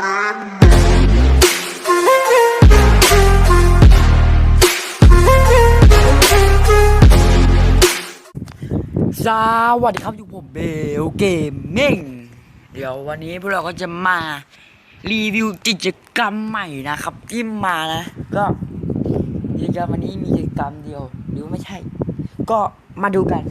สวัสดีครับอยู่ผมเบลเกมเม่งเดี๋ยววันนี้พวกเราก็จะมารีวิวกิจกรรมใหม่นะครับที่มานะก็กิจกรรมวันนี้มีกิจกรรมเดียวหรือไม่ใช่ ก็มาดูกัน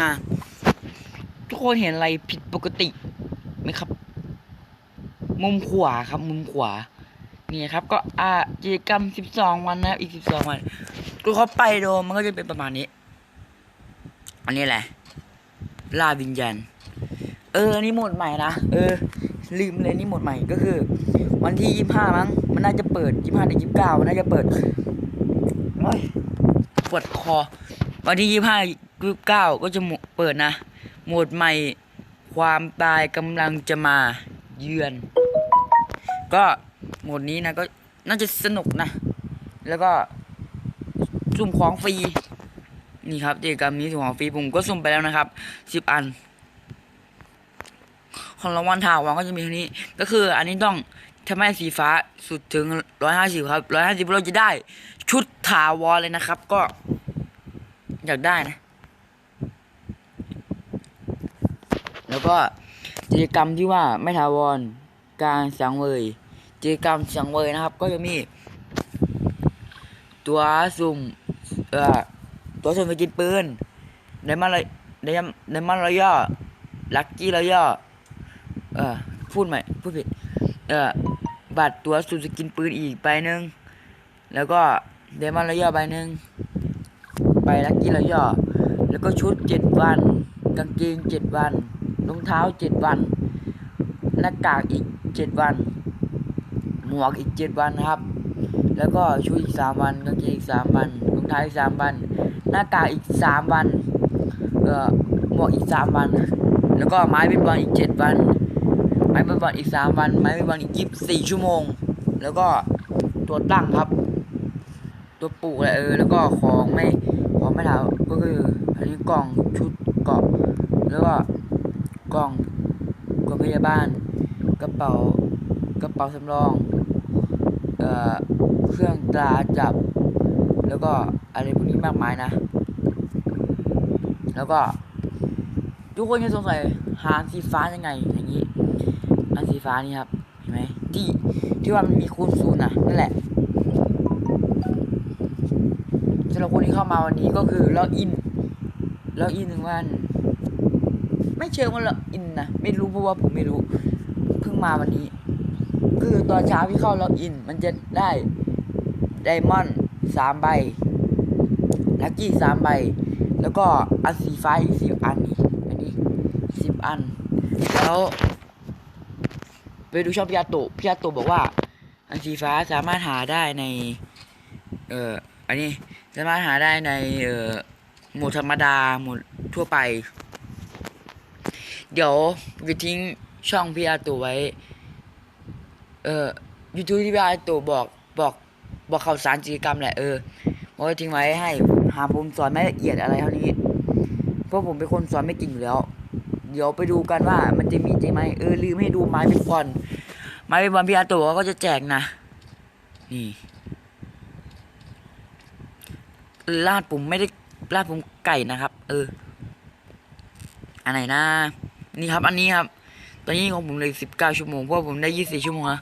นะทุกคนเห็นอะไรผิดปกติไหมครับ มุมขวาครับ มุมขวา นี่ครับ ก็อ่ากิจกรรม12วันนะครับ อีก12วันก็เขาไปโดมมันก็จะเป็นประมาณนี้ อันนี้แหละล่าวิญญาณเออ นี่หมดใหม่นะ เออ ลืมเลยนี่หมดใหม่ก็คือ วันที่ยี่ห้ามั้ง มันน่าจะเปิดยี่ห้าถึงยี่สิบเก้ามันน่าจะเปิดโอ้ยปวดคอ วันที่ยี่ห้ายี่สิบเก้าก็จะเปิดนะ หมดใหม่ ความตายกำลังจะมาเยือน ก็โหมดนี้นะก็น่าจะสนุกนะ แล้วก็ซุ่มของฟรีนี่ครับกิจกรรมนี้ถุงของฟรีผมก็สุ่มไปแล้วนะครับสิบอัน ของรางวัลถาวรก็จะมีเท่านี้ ก็คืออันนี้ต้องทำให้สีฟ้าสุดถึงร้อยห้าสิบครับร้อยห้าสิบเราจะได้ ชุดถาวรเลยนะครับ ก็ อยากได้นะ แล้วก็กิจกรรมที่ว่าไม่ถาวร การสังเวยกิจกรรมสังเวยนะครับ ก็จะมี ตัวสุ่มเอ่อตัวส่วนไปกินปืนไดมันเลยไดมันไดมันระยะลักกี้ระยะเออพูดใหม่พูดผิดเออบัตรตัวสูนสกินปืนอีกใบหนึ่งแล้วก็ไดมันระยะใบหนึ่งใบลักกี้ระยะแล้วก็ชุดเจ็ดวัน กางเกงเจ็ดวันรองเท้าเจ็ดวัน น้ากากอีกเจ็ดวัน หมวกอีกเจ็ดวันนะครับ แล้วก็ชุดอีกสามวันกางเกงอีกสามวันรองเท้าอีกสามวัน หน้ากากอีกสามวันเอ่อหมวกอีกสามวัน แล้วก็ไม้เบสบอลอีกเจ็ดวัน ไม้เบสบอลอีกสามวัน ไม้เบสบอลอีกยี่สี่ชั่วโมง แล้วก็ตัวตั้งครับ ตัวปลูกอะไรเออ แล้วก็ของไม่ของไม่เท้าก็คืออันนี้กล่องชุดเกาะแล้วก็กล่องกล่องพยาบาล กระเป๋ากระเป๋าสำรองเอ่อเครื่องตราจับ แล้วก็อะไรพวกนี้มากมายนะ แล้วก็ทุกคนจะสงสัยหาสีฟ้ายังไงอย่างนี้อันสีฟ้านี่ครับเห็นไหมที่ที่ว่ามันมีคูณศูนย์นะนั่นแหละสำหรับคนที่เข้ามาวันนี้ก็คือล็อกอินล็อกอินหนึ่งวัน ไม่เชิงว่าล็อกอินนะไม่รู้เพราะว่าผมไม่รู้ เพิ่งมาวันนี้ คือตอนเช้าพี่เข้าล็อกอิน มันจะได้ไดมอนด์สามใบลักกี้สามใบ แล้วก็อันสีฟ้าอีกสิบอันนี่อันนี้สิบอัน แล้วไปดูช่องพิยาโตพิยาโตบอกว่า อันสีฟ้าสามารถหาได้ใน เอ่ออันนี้สามารถหาได้ในเอ่อหมวดธรรมดาหมวดทั่วไป เดี๋ยวจะทิ้ง ช่องพิยาตะไว้ เอ่อ YouTube ที่พิยาตะบอกบอกบอกข่าวสารกิจกรรมแหละเออผมก็ทิ้งไว้ให้หาผมสอนไม่ละเอียดอะไรเท่านี้ เพราะผมเป็นคนสอนไม่เก่งอยู่แล้ว เดี๋ยวไปดูกันว่ามันจะมีจริงไหมเออลืมให้ดูไม้เป็นบอลไม้เป็นบอลพี่อาโตะก็จะแจกนะ นี่ลาดผมไม่ได้ลาดผมไก่นะครับ เอออันไหนนะ นี่ครับอันนี้ครับ ตอนนี้ของผมเลยสิบเก้าชั่วโมงเพราะผมได้ยี่สิบชั่วโมงนะ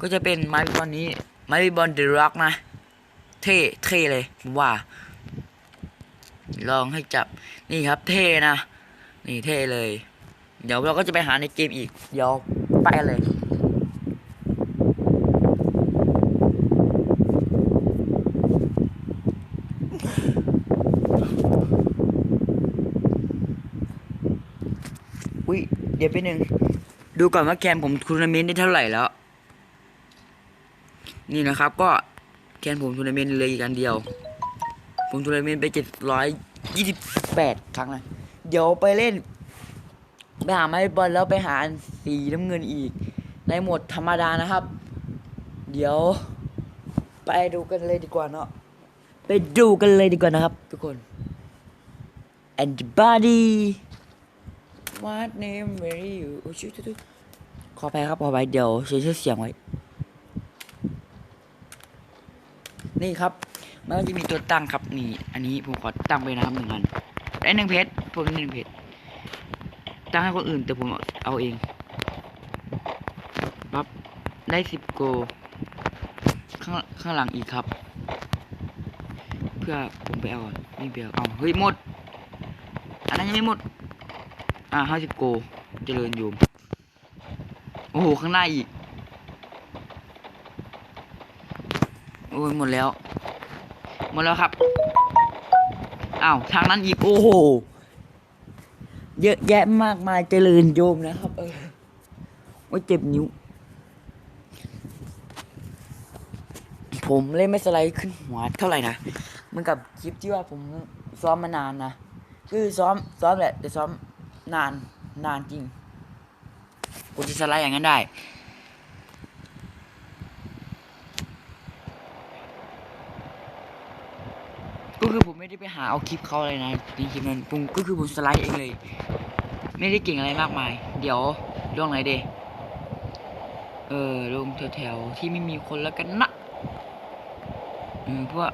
ก็จะเป็นไม้บอลนี้ไม้บอลเดอะร็อกนะ เท่เท่เลยผมว่า ลองให้จับนี่ครับ เท่นะ นี่เท่เลย เดี๋ยวเราก็จะไปหาในเกมอีก เดี๋ยวไปเลยอุ้ยเดี๋ยวไปหนึ่ง ดูก่อนว่าแกมผมทัวร์นาเมนต์ได้เท่าไหร่แล้ว นี่นะครับ ก็แคนผมทัวร์นาเมนต์เลยอีกอันเดียว ผมทัวร์นาเมนต์ไปเจ็ดร้อยยี่สิบแปดครั้งเลยเดี๋ยวไปเล่น ไปหาไม้บอลแล้วไปหาสีน้ำเงินอีก ในโหมดธรรมดานะครับ เดี๋ยว ไปดูกันเลยดีกว่าเนาะไปดูกันเลยดีกว่านะครับ ทุกคน and body what name were you โอ้ยชุดขอไปครับขอไปเดี๋ยวเชื่อเสียงไว้ นี่ครับ มันก็จะมีตัวตั้งครับนี่ อันนี้ผมขอตั้งไปนะครับหนึ่งอันได้หนึ่งเพชรผมได้หนึ่งเพชรตั้งให้คนอื่นแต่ผมเอาเองปั๊บได้สิบโก ข้างข้างหลังอีกครับ เพื่อผมไปเอาก่อนนี่ไปเอาเอาเฮ้ยหมด อันนั้นยังไม่หมด อ่าห้าสิบโกเจริญโยมโอ้โห ข้างหน้าอีก โอ้ยหมดแล้ว หมดแล้วครับ อ้าว ทางนั้นอีก โอ้โห เยอะแยะมากมายเจริญโยมนะครับ เออโอ้ยเจ็บนิ้ว ผมเล่นไม่สไลด์ขึ้นหัวเท่าไหร่นะมือนกับคลิปที่ว่าผมซ้อมมานานนะ คือซ้อมซ้อมแหละแต่ซ้อม นานนานจริงกูจะสไลด์อย่างนั้นได้ ก็คือผมไม่ได้ไปหาเอาคลิปเขาเลยนะในคลิปนั้นผมก็คือผมสไลด์เองเลย ไม่ได้เก่งอะไรมากมาย เดี๋ยวลงไหนเดเออลงแถวๆที่ไม่มีคนแล้วกันนะอืมเพราะว่า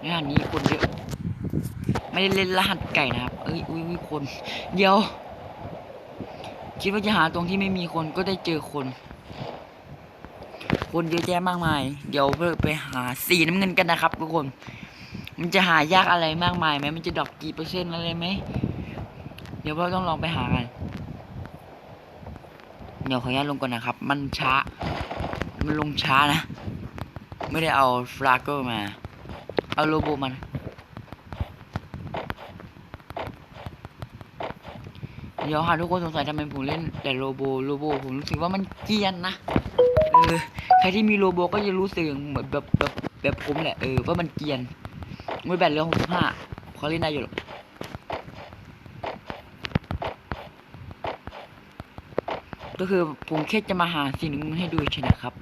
ในหันนี้คนเยอะ ไม่ได้เล่นรหัสไก่นะครับ เอ้ยอุ้ยคน เดี๋ยว คิดว่าจะหาตรงที่ไม่มีคนก็ได้เจอคน คนเยอะแยะมากมาย เดี๋ยวเพื่อไปหาสีน้ำเงินกันนะครับทุกคน มันจะหายากอะไรมากมายไหมมันจะดอกกี่เปอร์เซ็นต์อะไรไหม เดี๋ยวเราต้องลองไปหากัน เดี๋ยวขออนุญาตลงก่อนนะครับ มันช้า มันลงช้านะ ไม่ได้เอาฟลาเกอร์มา เอาโลโบมัน เดี๋ยวหาทุกคนสงสัยทำไมผมเล่นแต่โลโบโลโบผมรู้สึกว่ามันเกียนนะเออใครที่มีโลโบก็จะรู้สึกเหมือนแบบแบบแบบผมแหละเออว่ามันเกียนไม่แบตเหลือหกสิบห้าเขาเล่นได้อยู่หรอกก็คือผมแค่จะมาหาสิ่งหนึ่งให้ดูเฉยนะครับ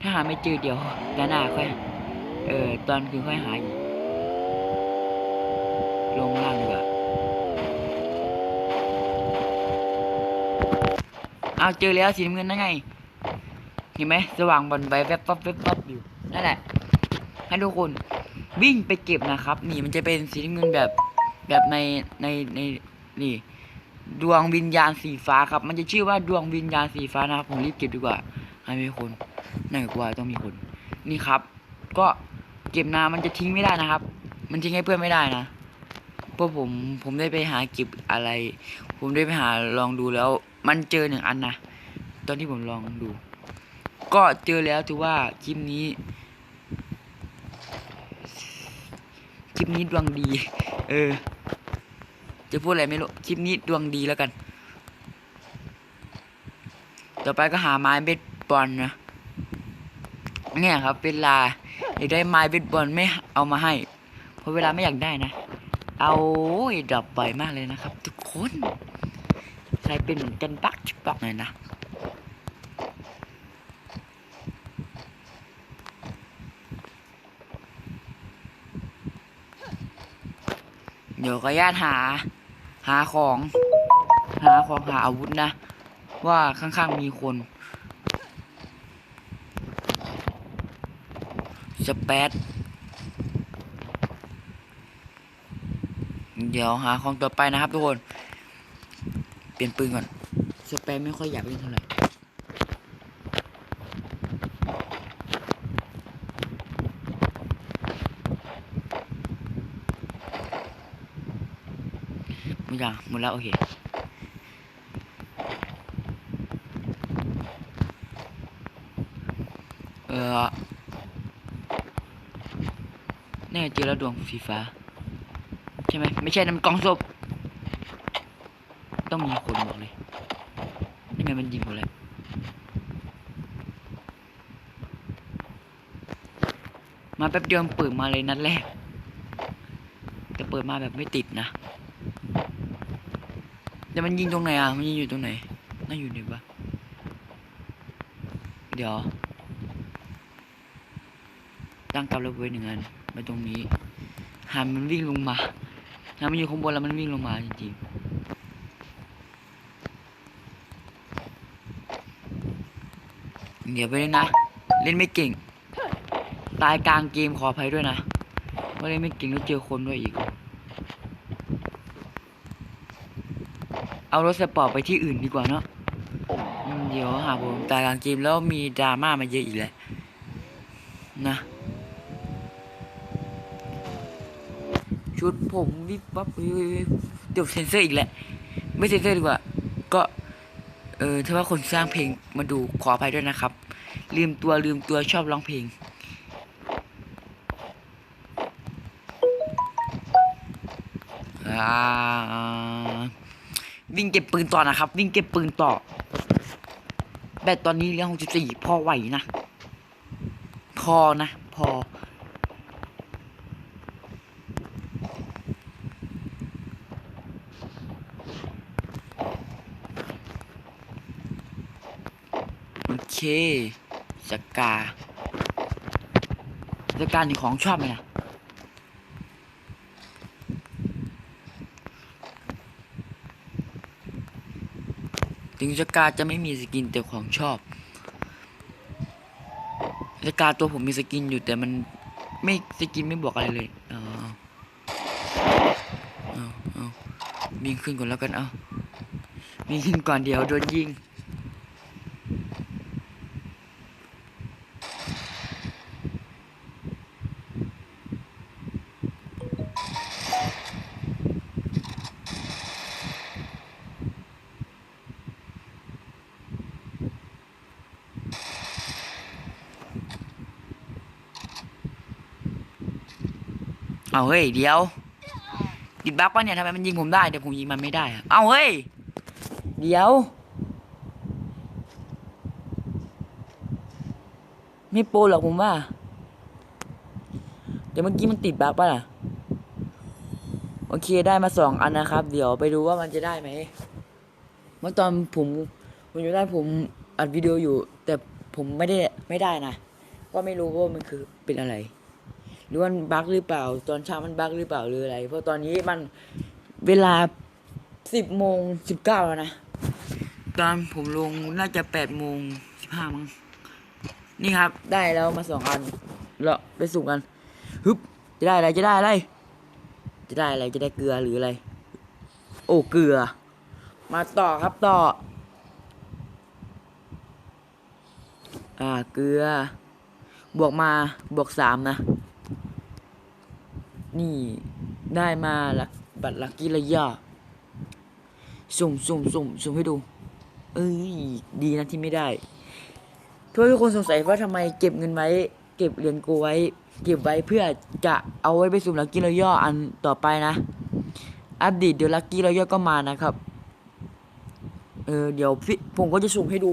ถ้าหาไม่เจอเดี๋ยวด้านหน้าค่อย เออตอนคืนค่อยหาลงล่างดีกว่า เอาเจอแล้วสีน้ำเงินนั่นไง เห็นไหมสว่างบอลใบแวบวับแวบวับอยู่นั่นแหละ ให้ทุกคนวิ่งไปเก็บนะครับ นี่มันจะเป็นสีน้ำเงินแบบแบบในในในนี่ ดวงวิญญาณสีฟ้าครับ มันจะชื่อว่าดวงวิญญาณสีฟ้านะครับผมรีบเก็บดีกว่าให้มีคนนั่นกว่าต้องมีคน นี่ครับ ก็เก็บนามันจะทิ้งไม่ได้นะครับ มันทิ้งให้เพื่อนไม่ได้นะเพราะผมผมได้ไปหาเก็บอะไร ผมได้ไปหาลองดูแล้ว มันเจอหนึ่งอันนะ ตอนที่ผมลองดู ก็เจอแล้วถือว่าคลิปนี้ คลิปนี้ดวงดี เออ จะพูดอะไรไม่รู้ คลิปนี้ดวงดีแล้วกัน ต่อไปก็หาไม้เบสบอลนะ เนี่ยครับ เวลาอยากได้ไม้เบสบอลไม่เอามาให้ เพราะเวลาไม่อยากได้นะ เอาดรอปบ่อยมากเลยนะครับ ทุกคน ใครเป็นเหมือนกันบักชิบักหน่อยนะเดี๋ยวขออนุญาตหา หาของ หาของหาอาวุธนะ ว่าข้างๆมีคนสเปซเดี๋ยวหาของต่อไปนะครับทุกคน เปลี่ยนปืนก่อนสเปซไม่ค่อยอยากเล่นเท่าไหร่หมดยังหมดแล้วโอเคเออแน่เจอแล้วดวงสีฟ้า ใช่ไหมไม่ใช่น้ำกล่องศพ ต้องมีคนบอกเลยนี่ไงมันยิงผมดเลยมาแป๊บเดียวมันเปิดมาเลยนัดแรก แต่เปิดมาแบบไม่ติดนะแต่มันยิงตรงไหนอะ มันยิงอยู่ตรงไหน น่าอยู่ไหนวะเดี๋ยว ตั้งกับระเบิดหนึ่งอันไปตรงนี้หามันวิ่งลงมาหามันอยู่ข้างบนแล้วมันวิ่งลงมาจริงๆ เดี๋ยวไปเลยนะ เล่นไม่เก่ง ตายกลางเกมขออภัยด้วยนะว่าเล่นไม่เก่งแล้วเจอคนด้วยอีก เอารถสปอร์ตไปที่อื่นดีกว่าเนาะเดี๋ยวหาผมตายกลางเกมแล้วมีดราม่ามาเยอะอีกแหละนะชุดผมวิบวับวิบวิบเดี๋ยวเซ็นเซอร์อีกแหละ ไม่เซ็นเซอร์ดีกว่า ก็ เออถ้าว่าคนสร้างเพลงมาดูขออภัยด้วยนะครับ ลืมตัวลืมตัวชอบร้องเพลง วิ่งเก็บปืนต่อนะครับ วิ่งเก็บปืนต่อ แบตตอนนี้เหลือหกสิบสี่พอไหวนะ พอนะ พอ โอเค สกาสกานี่ของชอบไหมนะถึงสกาจะไม่มีสกินแต่ของชอบสกาตัวผมมีสกินอยู่แต่มันไม่สกินไม่บอกอะไรเลยเอาเอาเอาวิ่งขึ้นก่อนแล้วกันเอาวิ่งขึ้นก่อนเดี๋ยวโดนยิง เอาเฮ้ยเดี๋ยวติดบั๊กปะเนี่ยทำไมมันยิงผมได้แต่ผมยิงมันไม่ได้อะเอาเฮ้ยเดี๋ยว ไม่โปรหรอกผมว่าเดี๋ยวเมื่อกี้มันติดบั๊กปะล่ะโอเคได้มาสองอันนะครับ เดี๋ยวไปดูว่ามันจะได้ไหมเมื่อตอนผมผมอยู่ได้ผมอัดวิดีโออยู่ แต่ผมไม่ได้ไม่ได้นะ ก็ไม่รู้ว่ามันคือเป็นอะไร หรือว่ามันบั๊กหรือเปล่า ตอนเช้ามันบั๊กหรือเปล่าหรืออะไร เพราะตอนนี้มันเวลาสิบโมงสิบเก้าแล้วนะ ตอนผมลงน่าจะแปดโมงสิบห้ามั้งนี่ครับ ได้แล้วมาสองอันเราไปสุ่มกันฮึบจะได้อะไรจะได้อะไร จะได้อะไรจะได้เกลือหรืออะไร โอ้เกลือ มาต่อครับต่อ อ่าเกลือบวกมาบวกสามนะ นี่ได้มาละบัตรลักกี้ระยะสุ่มสุ่มสุ่มสุ่มให้ดู เอ้ยดีนะที่ไม่ได้ทุกคนสงสัยว่าทำไมเก็บเงินไว้ เก็บเหรียญกูไว้ เก็บไว้เพื่อจะเอาไว้ไปสุ่มลักกี้ระยะอันต่อไปนะ อัปเดตเดี๋ยวลักกี้ระยะก็มานะครับ เออเดี๋ยวพี่ผมก็จะสุ่มให้ดู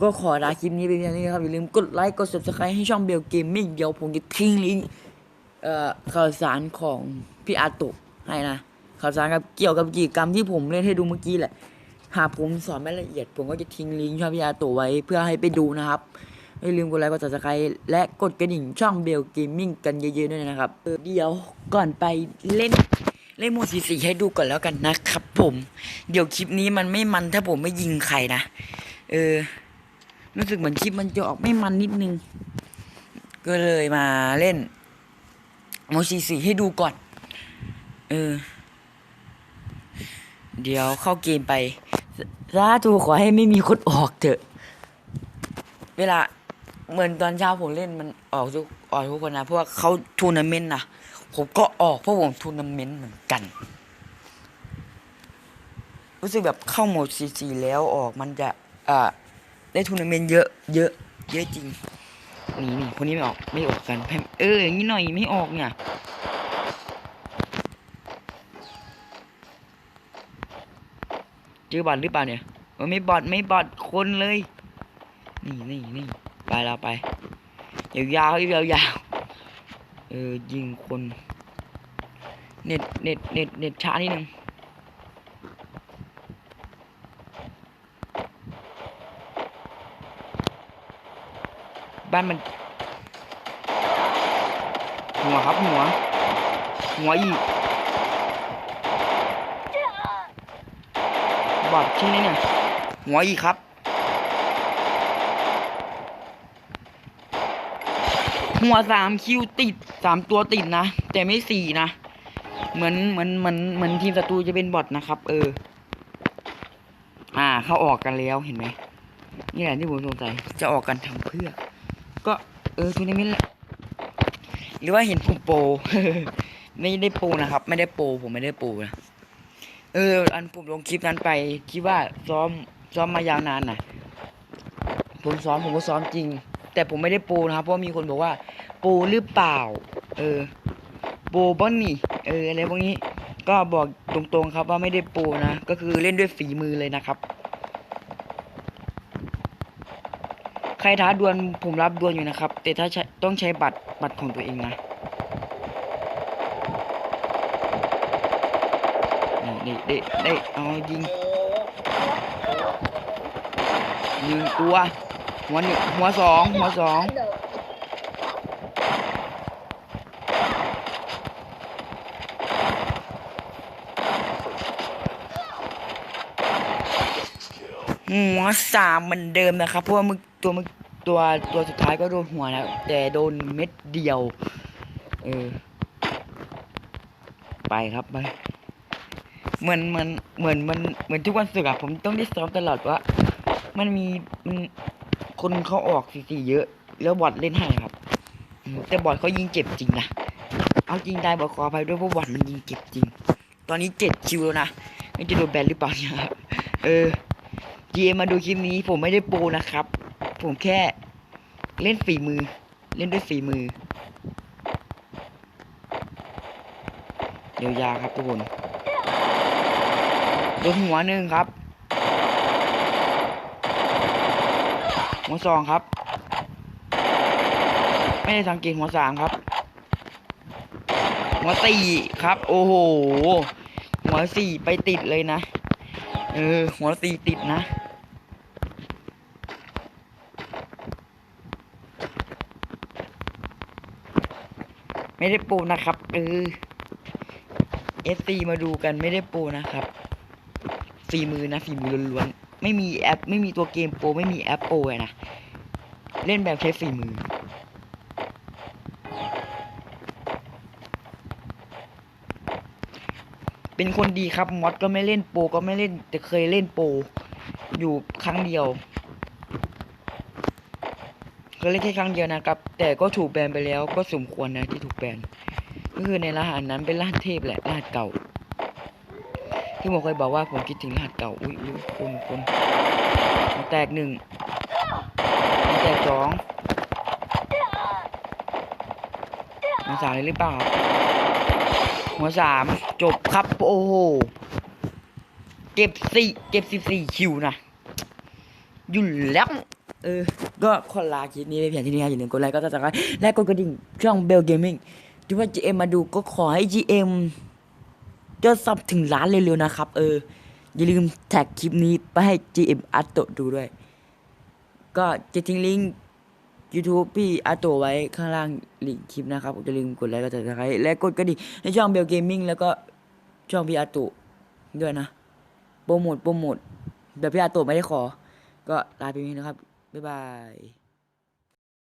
ก็ขอลาคลิปนี้ไปเพียงเท่านี้ครับ อย่าลืมกดไลค์ กด subscribe ให้ช่องเบลเกมมิ่งเดี๋ยวผมจะทิ้งลิงก์ เอ่อข่าวสารของพี่อาตุให้นะข่าวสารกับเกี่ยวกับกิจกรรมที่ผมเล่นให้ดูเมื่อกี้แหละ หากผมสอนไม่ละเอียด ผมก็จะทิ้งลิงก์ช่องพี่อาตุไว้เพื่อให้ไปดูนะครับไม่ลืมกดไลค์กด subscribe และกดกระดิ่งช่องเบลเกมมิ่งกันเยอะๆด้วยนะครับเออเดี๋ยวก่อนไปเล่นเล่นโมดสีสีให้ดูก่อนแล้วกันนะครับ ผมเดี๋ยวคลิปนี้มันไม่มันถ้าผมไม่ยิงใครนะเออรู้สึกเหมือนคลิปมันจะออกไม่มันนิดนึง ก็เลยมาเล่น โมซีสีให้ดูก่อน เออ เดี๋ยวเข้าเกมไปสาธุขอให้ไม่มีคนออกเถอะ เวลาเหมือนตอนเช้าผมเล่นมันออกทุกออกทุกคนนะเพราะว่าเขาทัวร์นาเมนต์นะผมก็ออกเพราะผมทัวร์นาเมนต์เหมือนกัน รู้สึกแบบเข้าโหมดซีซีแล้วออกมันจะอ่าได้ทัวร์นาเมนต์เยอะ เยอะ เยอะจริง นี่นี่คนนี้ไม่ออกไม่ออกกันเอออย่างนี้หน่อยไม่ออกเนี่ยเจอบอดหรือเปล่าเนี่ยเออไม่บอดไม่บอดคนเลย นี่นี่นี่ไปแล้วไปยาวยาวยาวยาวเออยิงคน เน็ตเน็ตเน็ตเน็ตช้านิดนึง บ้านมัน หัวครับหัว หัวอีกบอดใช่ไหมเนี่ยหัวอีกครับหัวสามคิวติดสามตัวติดนะ แต่ไม่สี่นะ เหมือนเหมือนเหมือนเหมือนทีมศัตรูจะเป็นบอทนะครับ เออ อ่า เขาออกกันแล้วเห็นไหมนี่แหละที่ผมสงสัยจะออกกันทำเพื่อ ก็เออทูนาเมนต์แหละหรือว่าเห็นผมโปรไม่ได้โปรนะครับ ไม่ได้โปรผมไม่ได้โปรนะเออ อันผมลงคลิปนั้นไปคิดว่าซ้อมซ้อมมายาวนานนะผมซ้อมผมก็ซ้อมจริง แต่ผมไม่ได้โปรนะครับ เพราะมีคนบอกว่า โปรหรือเปล่า เออ โปรบ้านี่เอออะไรพวกนี้ก็บอกตรงๆครับว่าไม่ได้โปรนะ ก็คือเล่นด้วยฝีมือเลยนะครับ ใค รท้าดวลผมรับดวลอยู่นะครับ แต่ถ้าใช้ต้องใช้บัตรบัตรของตัวเองนะนี่เด็ได้ได้เอายิงหนึ่งตัวหัวหนึ่งหัวสองหัวสอง หัวสามเหมือนเดิมนะครับ เพราะว่ามึกตัวมึกตัวตัวสุดท้ายก็โดนหัวแล้ว แต่โดนเม็ดเดียว เออ ไปครับไป เหมือนเหมือนเหมือนมันเหมือนทุกวันศุกร์อะผมต้องได้ซ้อมตลอดว่า มันมีมันคนเขาออกสีสีเยอะ แล้วบอทเล่นให้ครับ แต่บอทเขายิงเจ็บจริงนะเอาจริงได้บอกขออภัยด้วยเพราะบอทมันยิงเจ็บจริง ตอนนี้เจ็ดคิวแล้วนะไม่จะโดนแบนหรือเปล่าเนี่ยครับเออ เอ็มมาดูคลิปนี้ผมไม่ได้โปนะครับ ผมแค่เล่นฝีมือ เล่นด้วยฝีมือ เดี๋ยวยาครับทุกคนโดนหัวหนึ่งครับหัวสองครับ ไม่ได้สังเกตหัวสามครับ หัวสี่ครับ โอ้โห หัวสี่ไปติดเลยนะ เออ หัวสี่ติดนะ ไม่ได้ปูนะครับเออเอฟซีมาดูกันไม่ได้โปรนะครับฝีมือนะฝีมือล้วนๆไม่มีแอป ไม่มีตัวเกมโปรไม่มีแอปโปรนะเล่นแบบใช้ฝีมือ เป็นคนดีครับมอดก็ไม่เล่นโปรก็ไม่เล่นแต่เคยเล่นโปรอยู่ครั้งเดียว ยเล่นแค่ครั้งเดียวนะครับ แต่ก็ถูกแบนไปแล้วก็สมควรนะที่ถูกแบนก็คือในรหัสนั้นเป็นรหัสเทพแหละรหัสเก่า ที่ผมเคยบอกว่าผมคิดถึงรหัสเก่าอุ้ยอุ้ยคนคนหัวแตกหนึ่งแตกสองหัวสามเลยหรือเปล่าครับหัวสามจบครับโอ้โหเก็บสี่เก็บสิบสี่คิวนะอยุ่นแล้ว เออ ก็คนลาคลิปนี้ไปเพียงที่นี้ครับอย่าลืมกดไลค์ก็ติดตามและกดกระดิ่งช่องเบลเกมมิ่งดูว่า GM มาดูก็ขอให้ GM ยอดซับถึงล้านเร็วๆนะครับ เออ อย่าลืมแท็กคลิปนี้ไปให้ GM อัตโตดูด้วย ก็จะทิ้งลิงก์ YouTube พี่อาโตไว้ข้างล่างลิงก์คลิปนะครับอย่าลืมกดไลค์กดติดตามและกดกระดิ่งในช่องเบลเกมมิ่งแล้วก็ช่องพี่อาโตด้วยนะโปรโมทโปรโมทแบบพี่อาโตไม่ได้ขอ ก็ลาไปนี้นะครับ บ๊ายบาย